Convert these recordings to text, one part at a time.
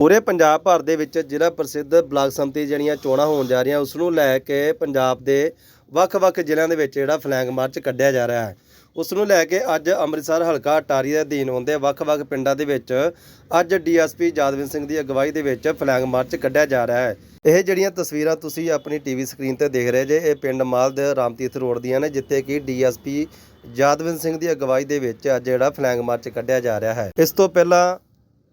ਪੂਰੇ ਪੰਜਾਬ ਭਰ ਦੇ ਵਿੱਚ ਜ਼ਿਲ੍ਹਾ ਪ੍ਰਸਿੱਧ ਬਲਾਕ ਸੰਮਤੀ ਜਿਹੜੀਆਂ ਚੋਣਾਂ ਹੋਣ ਜਾ ਰਹੀਆਂ, ਉਸ ਨੂੰ ਲੈ ਕੇ ਪੰਜਾਬ ਦੇ ਵੱਖ-ਵੱਖ ਜ਼ਿਲ੍ਹਿਆਂ ਦੇ ਵਿੱਚ ਜਿਹੜਾ ਫਲੈਗ ਮਾਰਚ ਕੱਢਿਆ ਜਾ ਰਿਹਾ ਹੈ। ਉਸ ਨੂੰ ਲੈ ਕੇ ਅੱਜ ਅੰਮ੍ਰਿਤਸਰ ਹਲਕਾ ਅਟਾਰੀ ਦੇ ਅਧੀਨ ਹੁੰਦੇ ਵੱਖ-ਵੱਖ ਪਿੰਡਾਂ ਦੇ ਵਿੱਚ ਅੱਜ ਡੀਐਸਪੀ ਜਾਦਵਿੰਦਰ ਸਿੰਘ ਦੀ ਅਗਵਾਈ ਦੇ ਵਿੱਚ ਫਲੈਗ ਮਾਰਚ ਕੱਢਿਆ ਜਾ ਰਿਹਾ ਹੈ। ਇਹ ਜਿਹੜੀਆਂ ਤਸਵੀਰਾਂ ਤੁਸੀਂ ਆਪਣੀ ਟੀਵੀ ਸਕਰੀਨ ਤੇ ਦੇਖ ਰਹੇ ਜੇ, ਇਹ ਪਿੰਡ ਮਾਲ ਦੇ ਰਾਮਤੀਰਥ ਰੋਡ ਦੀਆਂ ਨੇ, ਜਿੱਥੇ ਕਿ ਡੀਐਸਪੀ ਜਾਦਵਿੰਦਰ ਸਿੰਘ ਦੀ ਅਗਵਾਈ ਦੇ ਵਿੱਚ ਅੱਜ ਜਿਹੜਾ ਫਲੈਗ ਮਾਰਚ ਕੱਢਿਆ ਜਾ ਰਿਹਾ ਹੈ। ਇਸ ਤੋਂ ਪਹਿਲਾਂ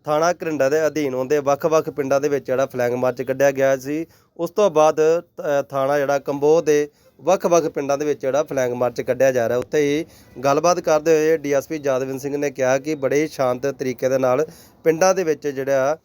ਥਾਣਾ ਘਰਿੰਡਾ ਦੇ ਅਧੀਨ ਹੁੰਦੇ ਵੱਖ-ਵੱਖ ਪਿੰਡਾਂ ਦੇ ਵਿੱਚ ਜਿਹੜਾ ਫਲੈਗ ਮਾਰਚ ਕੱਢਿਆ ਗਿਆ ਸੀ। ਉਸ ਤੋਂ ਬਾਅਦ ਥਾਣਾ ਜਿਹੜਾ ਕੰਬੋਹ ਦੇ ਵੱਖ-ਵੱਖ ਪਿੰਡਾਂ ਦੇ ਵਿੱਚ ਜਿਹੜਾ ਫਲੈਗ ਮਾਰਚ ਕੱਢਿਆ ਜਾ ਰਿਹਾ। ਉੱਥੇ ਹੀ ਗੱਲਬਾਤ ਕਰਦੇ ਹੋਏ ਡੀਐਸਪੀ ਜਾਦਵਿੰਦਰ ਸਿੰਘ ਨੇ ਕਿਹਾ ਕਿ ਬੜੇ ਸ਼ਾਂਤ ਤਰੀਕੇ ਦੇ ਨਾਲ ਪਿੰਡਾਂ ਦੇ ਵਿੱਚ ਜਿਹੜਾ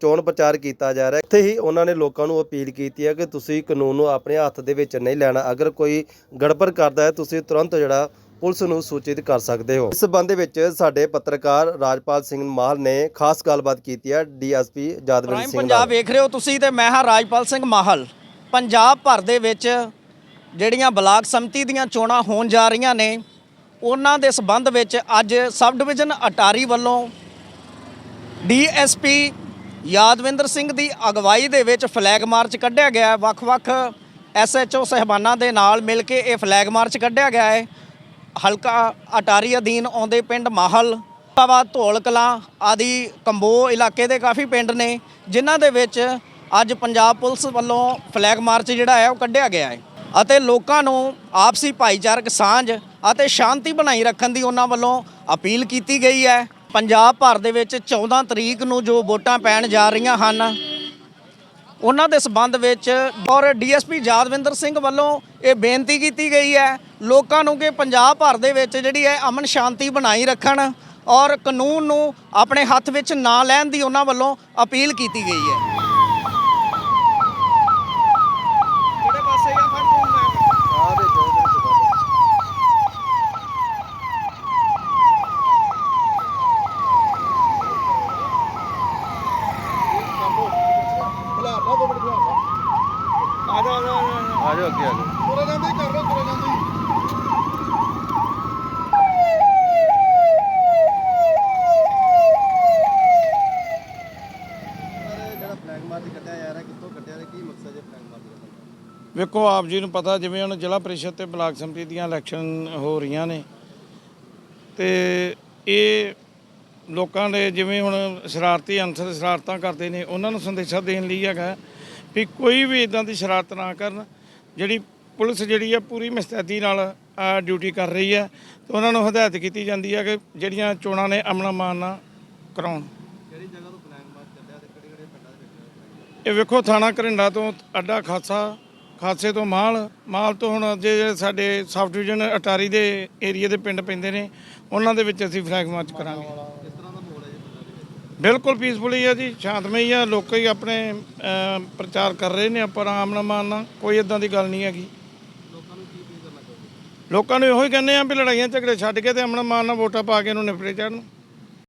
ਚੋਣ ਪ੍ਰਚਾਰ ਕੀਤਾ ਜਾ ਰਿਹਾ। ਇੱਥੇ ਹੀ ਉਹਨਾਂ ਨੇ ਲੋਕਾਂ ਨੂੰ ਅਪੀਲ ਕੀਤੀ ਹੈ ਕਿ ਤੁਸੀਂ ਕਾਨੂੰਨ ਨੂੰ ਆਪਣੇ ਹੱਥ ਦੇ ਵਿੱਚ ਨਹੀਂ ਲੈਣਾ। ਅਗਰ ਕੋਈ ਗੜਬੜ ਕਰਦਾ ਹੈ, ਤੁਸੀਂ ਤੁਰੰਤ ਜਿਹੜਾ ਪੁਲਿਸ ਨੂੰ ਸੂਚਿਤ ਕਰ ਸਕਦੇ ਹੋ। ਇਸ ਸੰਬੰਧ ਵਿੱਚ ਸਾਡੇ ਪੱਤਰਕਾਰ ਰਾਜਪਾਲ ਸਿੰਘ ਮਾਹਲ ਨੇ ਖਾਸ ਗੱਲਬਾਤ ਕੀਤੀ ਹੈ ਡੀਐਸਪੀ ਜਾਦਵਿੰਦਰ ਸਿੰਘ ਪੰਜਾਬ ਵੇਖ ਰਹੇ ਹੋ ਤੁਸੀਂ ਤੇ ਮੈਂ ਹਾਂ ਰਾਜਪਾਲ ਸਿੰਘ ਮਾਹਲ। ਪੰਜਾਬ ਭਰ ਦੇ ਵਿੱਚ ਜਿਹੜੀਆਂ ਬਲਾਕ ਸੰਮਤੀ ਦੀਆਂ ਚੋਣਾਂ ਹੋਣ ਜਾ ਰਹੀਆਂ ਨੇ ਉਹਨਾਂ ਦੇ ਸਬੰਧ ਵਿੱਚ ਅੱਜ ਸਬ ਡਿਵੀਜ਼ਨ ਅਟਾਰੀ ਵੱਲੋਂ ਡੀਐਸਪੀ ਯਾਦਵਿੰਦਰ ਸਿੰਘ ਦੀ ਅਗਵਾਈ ਦੇ ਵਿੱਚ ਫਲੈਗ ਮਾਰਚ ਕੱਢਿਆ ਗਿਆ ਵੱਖ-ਵੱਖ ਐਸਐਚਓ ਸਹਿਬਾਨਾਂ ਦੇ ਨਾਲ ਮਿਲ ਕੇ ਇਹ ਫਲੈਗ ਮਾਰਚ ਕੱਢਿਆ ਗਿਆ ਹੈ। ਹਲਕਾ ਅਟਾਰੀ ਅਧੀਨ ਆਉਂਦੇ ਪਿੰਡ ਮਾਹਲ, ਬਾਬਾ ਧੌਲ ਕਲਾਂ ਆਦਿ ਕੰਬੋ ਇਲਾਕੇ ਦੇ ਕਾਫੀ ਪਿੰਡ ਨੇ, ਜਿਨ੍ਹਾਂ ਦੇ ਵਿੱਚ ਅੱਜ ਪੰਜਾਬ ਪੁਲਿਸ ਵੱਲੋਂ ਫਲੈਗ ਮਾਰਚ ਜਿਹੜਾ ਹੈ ਉਹ ਕੱਢਿਆ ਗਿਆ ਹੈ। ਅਤੇ ਲੋਕਾਂ ਨੂੰ ਆਪਸੀ ਭਾਈਚਾਰਕ ਸਾਂਝ ਅਤੇ ਸ਼ਾਂਤੀ ਬਣਾਈ ਰੱਖਣ ਦੀ ਉਹਨਾਂ ਵੱਲੋਂ ਅਪੀਲ ਕੀਤੀ ਗਈ ਹੈ। ਪੰਜਾਬ ਭਰ ਦੇ ਵਿੱਚ 14 ਤਰੀਕ ਨੂੰ ਜੋ ਵੋਟਾਂ ਪੈਣ ਜਾ ਰਹੀਆਂ ਹਨ, ਉਹਨਾਂ ਦੇ ਸਬੰਧ ਵਿੱਚ ਔਰ ਡੀਐਸਪੀ ਯਾਦਵਿੰਦਰ ਸਿੰਘ ਵੱਲੋਂ ਇਹ ਬੇਨਤੀ ਕੀਤੀ ਗਈ ਹੈ ਲੋਕਾਂ ਨੂੰ ਕਿ ਪੰਜਾਬ ਭਰ ਦੇ ਵਿੱਚ ਜਿਹੜੀ ਹੈ ਅਮਨ ਸ਼ਾਂਤੀ ਬਣਾਈ ਰੱਖਣ ਔਰ ਕਾਨੂੰਨ ਨੂੰ ਆਪਣੇ ਹੱਥ ਵਿੱਚ ਨਾ ਲੈਣ ਦੀ ਉਹਨਾਂ ਵੱਲੋਂ ਅਪੀਲ ਕੀਤੀ ਗਈ ਹੈ। ਆ ਜਾਓ ਅੱਗੇ ਆ ਜਾਓ ਜਿਹੜਾ ਫਲੈਗ ਮਾਰਚ ਕੱਢਿਆ ਜਾ ਰਿਹਾ ਕਿੱਥੋਂ ਕੱਢਿਆ ਤੇ ਕੀ ਮਕਸਦ ਹੈ ਫਲੈਗ ਮਾਰਚ ਦਾ ਵੇਖੋ ਆਪ ਜੀ ਨੂੰ ਪਤਾ ਜਿਵੇਂ ਹੁਣ ਜ਼ਿਲ੍ਹਾ ਪ੍ਰੀਸ਼ਦ ਤੇ ਬਲਾਕ ਸੰਮਤੀ ਦੀਆਂ ਇਲੈਕਸ਼ਨ ਹੋ ਰਹੀਆਂ ਨੇ। ਤੇ ਇਹ ਲੋਕਾਂ ਦੇ ਜਿਵੇਂ ਹੁਣ ਸ਼ਰਾਰਤੀ ਅੰਸਰ ਸ਼ਰਾਰਤਾਂ ਕਰਦੇ ਨੇ ਉਹਨਾਂ ਨੂੰ ਸੰਦੇਸ਼ਾ ਦੇਣ ਲਈ ਹੈਗਾ ਵੀ ਕੋਈ ਵੀ ਇਦਾਂ ਦੀ ਸ਼ਰਾਰਤ ਨਾ ਕਰਨ। ਜਿਹੜੀ ਪੁਲਿਸ ਜਿਹੜੀ ਆ ਪੂਰੀ ਮੁਸਤੈਦੀ ਨਾਲ ਡਿਊਟੀ ਕਰ ਰਹੀ ਹੈ ਤੇ ਉਹਨਾਂ ਨੂੰ ਹਦਾਇਤ ਕੀਤੀ ਜਾਂਦੀ ਹੈ ਕਿ ਜਿਹੜੀਆਂ ਚੋਣਾਂ ਨੇ ਅਮਨ ਨਾਲ ਕਰਾਉਣ। ਕਿਹੜੀ ਜਗ੍ਹਾ ਤੋਂ ਫਲੈਗ ਮਾਰਚ ਕੱਢਿਆ ਤੇ ਕਿਹੜੇ ਕਿਹੜੇ ਪਿੰਡਾਂ ਦੇ ਵਿੱਚ ਇਹ ਵੇਖੋ ਥਾਣਾ ਘਰਿੰਡਾ ਤੋਂ ਅੱਡਾ ਖਾਸਾ ਖਾਸੇ ਤੋਂ ਮਾਲ ਮਾਲ ਤੋਂ ਹੁਣ ਜੇ ਜਿਹੜੇ ਸਾਡੇ ਸਬ ਡਿਵੀਜ਼ਨ ਅਟਾਰੀ ਦੇ ਏਰੀਆ ਦੇ ਪਿੰਡ ਪੈਂਦੇ ਨੇ, ਉਹਨਾਂ ਦੇ ਵਿੱਚ ਅਸੀਂ ਫਲੈਗ ਮਾਰਚ ਕਰਾਂਗੇ। ਬਿਲਕੁਲ ਪੀਸਫੁਲੀ ਆ ਜੀ, ਸ਼ਾਂਤਮਈ ਆ, ਲੋਕ ਹੀ ਆਪਣੇ ਪ੍ਰਚਾਰ ਕਰ ਰਹੇ ਨੇ ਆਪਾਂ ਆਰਾਮ ਨਾਲ ਮਾਨ ਨਾਲ, ਕੋਈ ਇਦਾਂ ਦੀ ਗੱਲ ਨਹੀਂ ਹੈਗੀ। ਲੋਕਾਂ ਨੂੰ ਇਹੋ ਹੀ ਕਹਿੰਦੇ ਆ ਵੀ ਲੜਾਈਆਂ ਝਗੜੇ ਛੱਡ ਕੇ ਤੇ ਅਮਨ ਮਾਨ ਨਾਲ ਵੋਟਾਂ ਪਾ ਕੇ ਇਹਨੂੰ ਨਿਪਟੇ ਚੜਨ